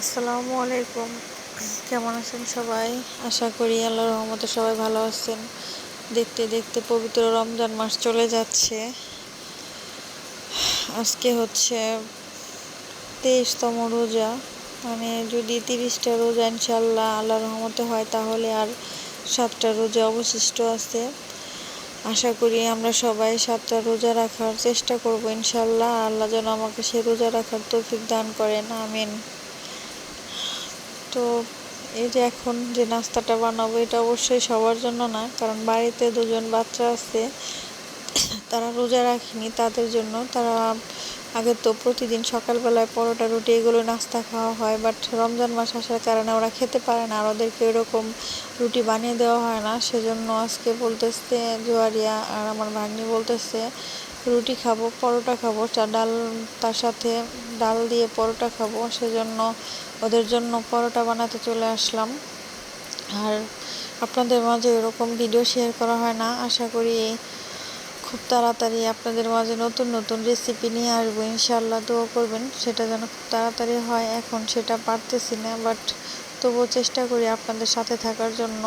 আসসালামু আলাইকুম। কেমন আছেন সবাই? আশা করি আল্লাহর রহমতে সবাই ভালো আছেন। দেখতে দেখতে পবিত্র রমজান মাস চলে যাচ্ছে। আজকে হচ্ছে তেইশতম রোজা। মানে যদি তিরিশটা রোজা ইনশাল্লাহ আল্লাহর রহমতে হয়, তাহলে আর সাতটা রোজা অবশিষ্ট আছে। আশা করি আমরা সবাই সাতটা রোজা রাখার চেষ্টা করব ইনশাল্লাহ আল্লাহ যেন আমাকে সে রোজা রাখার তৌফিক দান করেন, আমিন। তো এই যে এখন যে নাস্তাটা বানাবো, এটা অবশ্যই সবার জন্য না, কারণ বাড়িতে দুজন বাচ্চা আছে, তারা রোজা রাখেনি, তাদের জন্য। তারা আগে তো প্রতিদিন সকালবেলায় পরোটা, রুটি এগুলো নাস্তা খাওয়া হয় বাট রমজান মাস আসার কারণে ওরা খেতে পারে না, আর ওদেরকে ওরকম রুটি বানিয়ে দেওয়া হয় না। সেজন্য আজকে বলতেছে জোয়ারিয়া আর আমার ভাগ্নি বলতেছে রুটি খাব, পরোটা খাব, চা ডাল, তার সাথে ডাল দিয়ে পরোটা খাব, সেজন্য ওদের জন্য পরোটা বানাতে চলে আসলাম। আর আপনাদের মাঝে এরকম ভিডিও শেয়ার করা হয় না, আশা করি খুব তাড়াতাড়ি আপনাদের মাঝে নতুন নতুন রেসিপি নিয়ে আসব ইনশাল্লাহ দোয়া করবেন, সেটা যেন খুব তাড়াতাড়ি হয়, এখন সেটা পারতেছি না বাট তবুও চেষ্টা করি আপনাদের সাথে থাকার জন্য।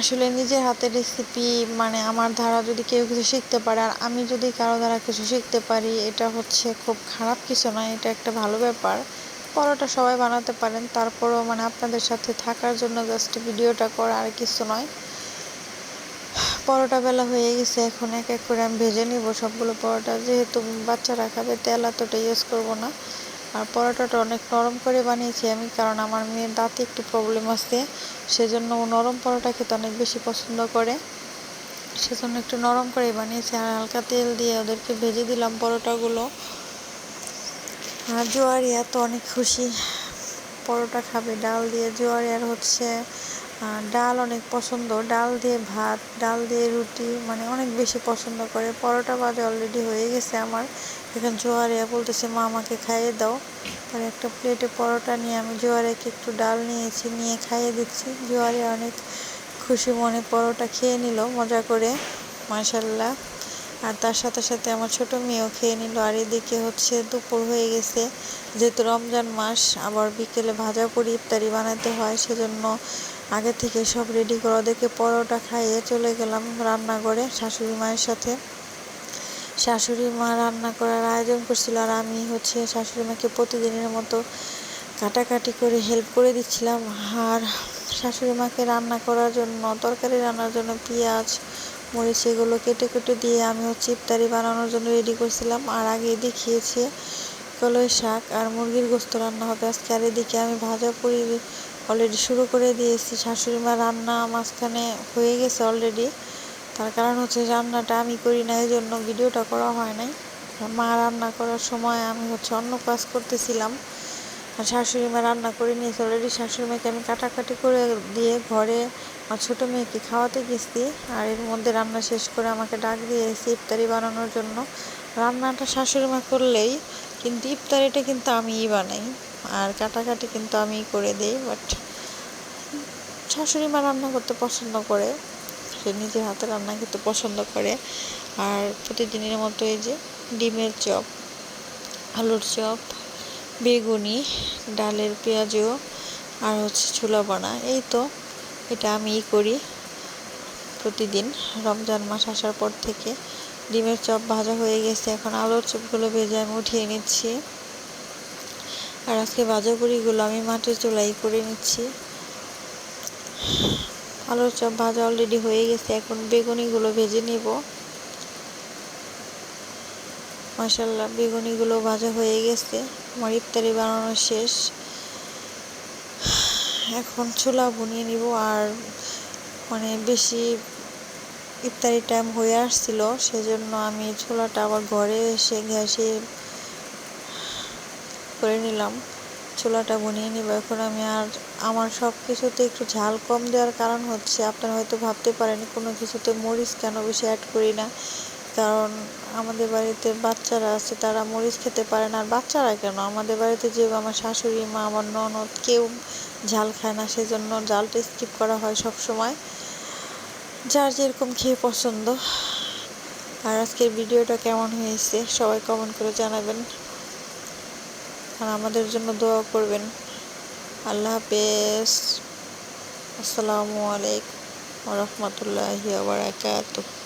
আসলে নিজের হাতের রেসিপি মানে আমার দ্বারা যদি কেউ কিছু শিখতে পারে, আর আমি যদি কারও দ্বারা কিছু শিখতে পারি, এটা হচ্ছে খুব খারাপ কিছু নয়, এটা একটা ভালো ব্যাপার। পরোটা সবাই বানাতে পারেন, তারপরেও মানে আপনাদের সাথে থাকার জন্য জাস্ট ভিডিওটা করা আর কিছু নয়। পরোটা বেলা হয়ে গেছে, এখন এক এক করে আমি ভেজে নিব সবগুলো পরোটা। যেহেতু বাচ্চারা খাবে, তেল এতটা ইউজ করব না। আর পরোটাটা অনেক নরম করে বানিয়েছি আমি, কারণ আমার মেয়ের দাঁতে একটু প্রবলেম আছে, সেজন্য ও নরম পরোটা খেতে অনেক বেশি পছন্দ করে। সেজন্য একটু নরম করে বানিয়েছি আর হালকা তেল দিয়ে ওদেরকে ভেজে দিলাম পরোটাগুলো। আর জোয়ারিয়া তো অনেক খুশি, পরোটা খাবে, ডাল দিয়ে জোয়ারিয়ার হচ্ছে। ডাল অনেক পছন্দ। ডাল দিয়ে ভাত, ডাল দিয়ে রুটি মানে অনেক বেশি পছন্দ করে। পরোটা বাজে অলরেডি হয়ে গেছে আমার। এখন জোয়ারিয়া বলতেছে, মা, আমাকে খাইয়ে দাও। পরে একটা প্লেটে পরোটা নিয়ে আমি জোয়ারিয়াকে একটু ডাল নিয়েছি, নিয়ে খাইয়ে দিচ্ছি। জোয়ারিয়া অনেক খুশি মনে পরোটা খেয়ে নিল, মজা করে মাসাল্লাহ আর তার সাথে সাথে আমার ছোট মেয়েও খেয়ে নিল। আর এদিকে হচ্ছে দুপুর হয়ে গেছে। যেহেতু রমজান মাস, আবার বিকেলে ভাজা পুরি ইফতারি বানাতে হয়, সেজন্য আগে থেকে সব রেডি করে ওদেরকে পরোটা খাইয়ে চলে গেলাম রান্নাঘরে শাশুড়ি মায়ের সাথে। শাশুড়ি মা রান্না করার আয়োজন করছিল আর আমি হচ্ছে শাশুড়ি মাকে প্রতিদিনের মতো কাটাকাটি করে হেল্প করে দিচ্ছিলাম। আর শাশুড়ি মাকে রান্না করার জন্য, তরকারি রান্নার জন্য পেঁয়াজ, মরিচ এগুলো কেটে কেটে দিয়ে আমি হচ্ছে ইফতারি বানানোর জন্য রেডি করছিলাম। আর আগে দেখিয়েছি কলই শাক আর মুরগির গোস্ত রান্না হবে। আজকে আর এদিকে আমি ভাজা পুরি অলরেডি শুরু করে দিয়েছি। শাশুড়ি মা রান্না মাঝখানে হয়ে গেছে অলরেডি তার কারণ হচ্ছে রান্নাটা আমি করি না, এই জন্য ভিডিওটা করা হয় নাই। মা রান্না করার সময় আমি হচ্ছে অন্য কাজ করতেছিলাম। আর শাশুড়ি মা রান্না করে নিয়েছে অলরেডি শাশুড়ি মাকে আমি কাটাকাটি করে দিয়ে ঘরে আমার ছোটো মেয়েকে খাওয়াতে গেছি। আর এর মধ্যে রান্না শেষ করে আমাকে ডাক দিয়েছি ইফতারি বানানোর জন্য। রান্নাটা শাশুড়ি মা করলেই, কিন্তু ইফতারিটা কিন্তু আমিই বানাই। আর কাটাকাটি কিন্তু আমিই করে দিই বাট শাশুড়ি মা রান্না করতে পছন্দ করে। সে নিজের হাতে রান্না করতে পছন্দ করে। আর প্রতিদিনের মতো এই যে ডিমের চপ, আলুর চপ, বেগুনি, ডালের পেঁয়াজও আর হচ্ছে ছোলা বানা, এই তো এটা আমিই করি প্রতিদিন। রমজান মাস আসার পর থেকে ডিমের চপ ভাজা হয়ে গেছে। এখন আলুর চপগুলো ভেজে আমি উঠিয়ে নিচ্ছি। আর আজকে ভাজা পুরিগুলো আমি মাটির চুলাই করে নিচ্ছি। আলুর চপ ভাজা অলরেডি হয়ে গেছে, এখন বেগুনিগুলো ভেজে নিব। মাসাল্লাহ বেগুনিগুলো ভাজা হয়ে গেছে, আমার ইফতারি বানানো শেষ। এখন ছোলা বুনিয়ে নিব, আর মানে বেশি ইফতারি টাইম হয়ে আসছিল, সেজন্য আমি ছোলাটা আবার ঘরে এসে, গ্যাসে করে নিলাম। ছোলাটা বনিয়ে নিব। এখন আমি আর আমার সব কিছুতে একটু ঝাল কম দেওয়ার কারণ হচ্ছে, আপনারা হয়তো ভাবতে পারেন, কোনো কিছুতে মরিচ কেন বেশি অ্যাড করি না? কারণ আমাদের বাড়িতে বাচ্চারা আছে, তারা মরিচ খেতে পারে না। আর বাচ্চারা কেন? আমাদের বাড়িতে যে আমার শাশুড়ি মা, আমার ননদ, কেউ ঝাল খায় না, সেজন্য জালটা স্কিপ করা হয় সব সময় যার যেরকম খেয়ে পছন্দ। আর আজকের ভিডিওটা কেমন হয়েছে, সবাই কমেন্ট করে জানাবেন। আর আমাদের জন্য দোয়া করবেন। আল্লাহ হাফেজ। আসসালামু আলাইকুম রহমতুল্লাহি বারাকাতুহ।